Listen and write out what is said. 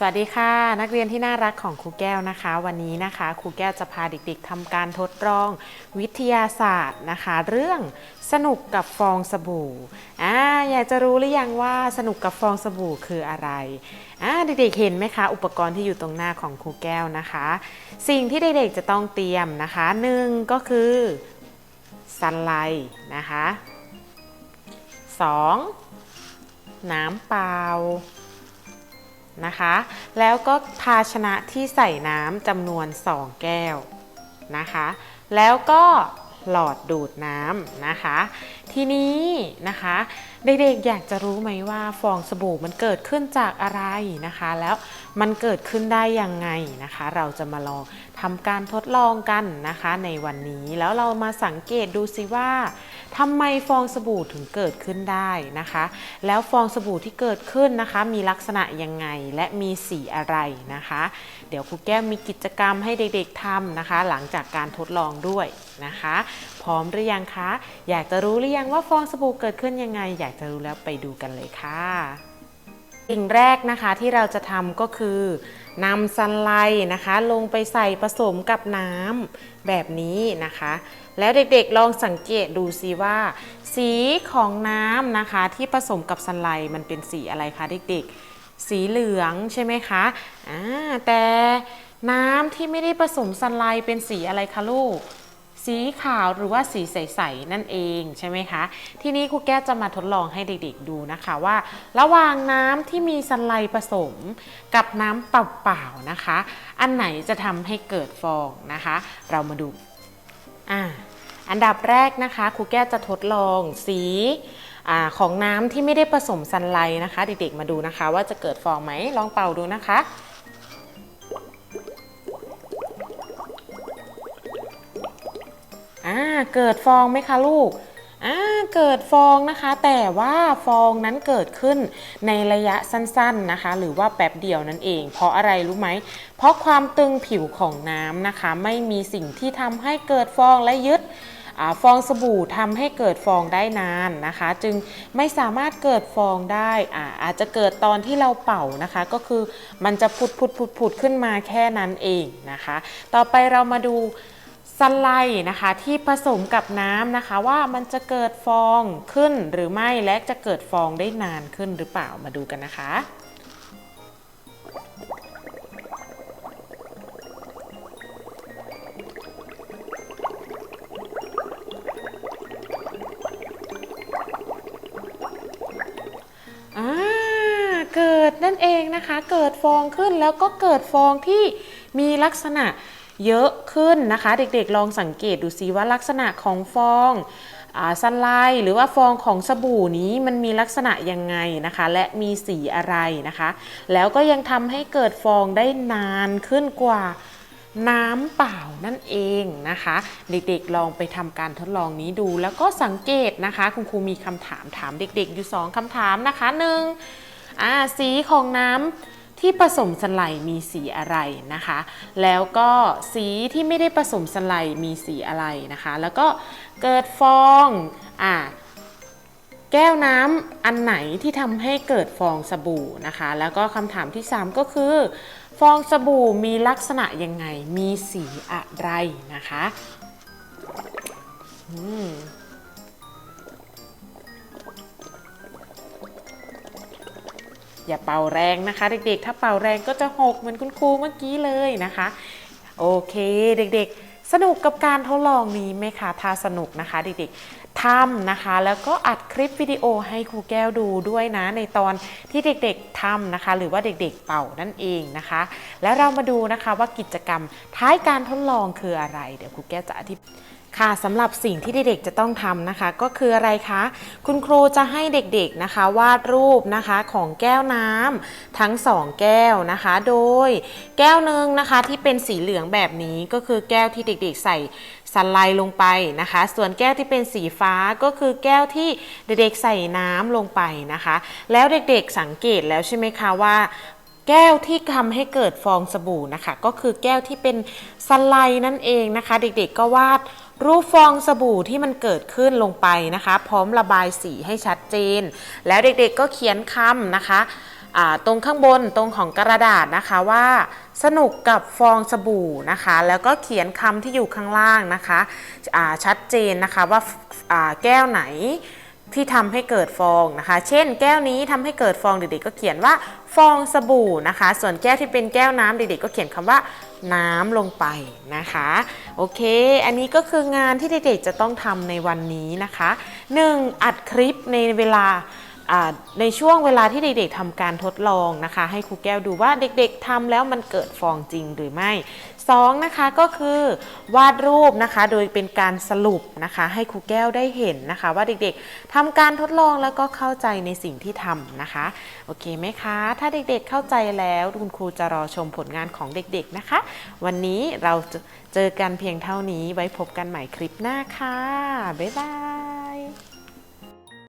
สวัสดีค่ะ นักเรียนที่น่ารักของครูแก้วนะคะ วันนี้นะคะครูแก้วจะพาเด็กๆทำการทดลองวิทยาศาสตร์นะคะ เรื่องสนุกกับฟองสบู่อ่าอยากจะรู้หรือยังว่าสนุกกับฟองสบู่คืออะไรอ่าเด็กๆเห็นไหมคะ อุปกรณ์ที่อยู่ตรงหน้าของครูแก้วนะคะ สิ่งที่เด็กๆจะต้องเตรียมนะคะหนึ่งก็คือซันไลท์นะคะสองน้ำเปล่า นะคะ แล้วก็ภาชนะที่ใส่น้ำจำนวน 2 แก้วนะคะ แล้วก็ หลอดดูดน้ำนะคะ ทีนี้นะคะเด็กๆอยากจะรู้ไหมว่าฟองสบู่มันเกิดขึ้นจากอะไรนะคะ แล้วมันเกิดขึ้นได้ยังไงนะคะ เราจะมาลองทำการทดลองกันนะคะ ในวันนี้แล้วเรามาสังเกตดูสิว่าทำไมฟองสบู่ถึงเกิดขึ้นได้นะคะ แล้วฟองสบู่ที่เกิดขึ้นนะคะ มีลักษณะยังไงและมีสีอะไรนะคะ เดี๋ยวครูแก้วมีกิจกรรมให้เด็กๆทำนะคะ หลังจากการทดลองด้วย นะคะ พร้อมหรือยังคะ อยากจะรู้หรือยังว่าฟองสบู่เกิดขึ้นยังไง อยากจะรู้แล้วไปดูกันเลยค่ะสิ่งแรกนะคะที่เราจะทำก็คือนำซันไลนะคะ ลงไปใส่ผสมกับน้ำแบบนี้นะคะ แล้วเด็กๆลองสังเกตดูสิว่า สีของน้ำนะคะ ที่ผสมกับซันไลมันเป็นสีอะไรคะเด็กๆ สีเหลืองใช่ไหมคะอ่าแต่น้ำที่ไม่ได้ผสมซันไลเป็นสีอะไรคะลูก สีขาวหรือว่าสีใสๆนั่นเองใช่ไหมคะ ทีนี้ครูแก้วจะมาทดลองให้เด็กๆดูนะคะว่า ระหว่างน้ำที่มีซันไลท์ผสม กับน้ำเปล่าๆนะคะ อันไหนจะทำให้เกิดฟองนะคะ เรามาดูอ่าอันดับแรกนะคะครูแก้วจะทดลองสีอของน้ำที่ไม่ได้ผสมซันไลท์นะคะ เด็กๆมาดูนะคะ ว่าจะเกิดฟองไหมลองเป่าดูนะคะ เกิดฟองไหมคะลูกอ่าเกิดฟองนะคะ แต่ว่าฟองนั้นเกิดขึ้นในระยะสั้นๆนะคะ หรือว่าแป๊บเดียวนั่นเอง เพราะอะไรรู้ไหม เพราะความตึงผิวของน้ำนะคะ ไม่มีสิ่งที่ทำให้เกิดฟองและยึดอาฟองสบู่ทำให้เกิดฟองได้นานนะคะ จึงไม่สามารถเกิดฟองได้อาอาจจะเกิดตอนที่เราเป่านะคะ ก็คือมันจะผุดผุดผุดผุดขึ้นมาแค่นั้นเองนะคะ ต่อไปเรามาดู ซันไลท์นะคะที่ผสมกับน้ำนะคะ ว่ามันจะเกิดฟองขึ้นหรือไม่และจะเกิดฟองได้นานขึ้นหรือเปล่ามาดูกันนะคะอ่าเกิดนั่นเองนะคะ เกิดฟองขึ้นแล้วก็เกิดฟองที่มีลักษณะ เยอะขึ้นนะคะ เด็กๆลองสังเกตดูซิว่าลักษณะของฟองซันไลท์หรือว่าฟองของสบู่นี้มันมีลักษณะยังไงนะคะ และมีสีอะไรนะคะ แล้วก็ยังทำให้เกิดฟองได้นานขึ้นกว่าน้ำเปล่านั่นเองนะคะ เด็กๆลองไปทำการทดลองนี้ดู แล้วก็สังเกตนะคะ คุณครูมีคำถามถามเด็กๆ อยู่สองคำถามนะคะหนึ่งอ่าสีของน้ำ ที่ผสมสไลด์มีสีอะไรนะคะ แล้วก็สีที่ไม่ได้ผสมสไลด์มีสีอะไรนะคะ แล้วก็เกิดฟองอ่าแก้วน้ำอันไหนที่ทำให้เกิดฟองสบู่นะคะ แล้วก็คำถามที่ 3 ก็คือ ฟองสบู่มีลักษณะยังไง มีสีอะไรนะคะ อืม อย่าเป่าแรงนะคะ เด็กๆ ถ้าเป่าแรงก็จะหกเหมือนคุณครูเมื่อกี้เลยนะคะ โอเคเด็กๆ สนุกกับการทดลองนี้ไหมคะถ้าสนุกนะคะเด็กๆทำนะคะ แล้วก็อัดคลิปวิดีโอให้ครูแก้วดูด้วยนะ ในตอนที่เด็กๆทำนะคะ หรือว่าเด็กๆเป่านั่นเองนะคะ แล้วเรามาดูนะคะว่ากิจกรรมท้ายการทดลองคืออะไร เดี๋ยวครูแก้วจะอธิบาย ค่ะสำหรับสิ่งที่เด็กๆจะต้องทำนะคะ ก็คืออะไรคะ คุณครูจะให้เด็กๆนะคะ วาดรูปนะคะของแก้วน้ำทั้งสองแก้วนะคะ โดยแก้วหนึ่งนะคะที่เป็นสีเหลืองแบบนี้ก็คือแก้วที่เด็กๆ ใส่สันไลลงไปนะคะ ส่วนแก้วที่เป็นสีฟ้าก็คือแก้วที่เด็กๆใส่น้ำลงไปนะคะ แล้วเด็กๆสังเกตแล้วใช่ไหมคะว่าแก้วที่ทำให้เกิดฟองสบู่นะคะ ก็คือแก้วที่เป็นสไลด์นั่นเองนะคะ เด็กๆก็วาด รูปฟองสบู่ที่มันเกิดขึ้นลงไปนะคะ พร้อมระบายสีให้ชัดเจน แล้วเด็กๆก็เขียนคำนะคะตรงข้างบนตรงของกระดาษนะคะว่า สนุกกับฟองสบู่นะคะ แล้วก็เขียนคำที่อยู่ข้างล่างนะคะะชัดเจนนะคะว่าอ่าแก้วไหน ที่ทำให้เกิดฟองนะคะ เช่น แก้วนี้ทำให้เกิดฟองเด็กๆก็เขียนว่าฟองสบู่นะคะ ส่วนแก้วที่เป็นแก้วน้ำเด็กๆก็เขียนคำว่าน้ำลงไปนะคะ โอเค อันนี้ก็คืองานที่เด็กๆจะต้องทำในวันนี้นะคะ 1. อัดคลิปในเวลา ในช่วงเวลาที่เด็กๆทำการทดลองนะคะ ให้ครูแก้วดูว่าเด็กๆทำแล้วมันเกิดฟองจริงหรือไม่2นะคะก็คือวาดรูปนะคะ โดยเป็นการสรุปนะคะ ให้ครูแก้วได้เห็นนะคะ ว่าเด็กๆทำการทดลองแล้วก็เข้าใจในสิ่งที่ทำนะคะ โอเคไหมคะ ถ้าเด็กๆเข้าใจแล้วคุณครูจะรอชมผลงานของเด็กๆนะคะ วันนี้เราเจอกันเพียงเท่านี้ไว้พบกันใหม่คลิปหน้าค่ะบ๊ายบาย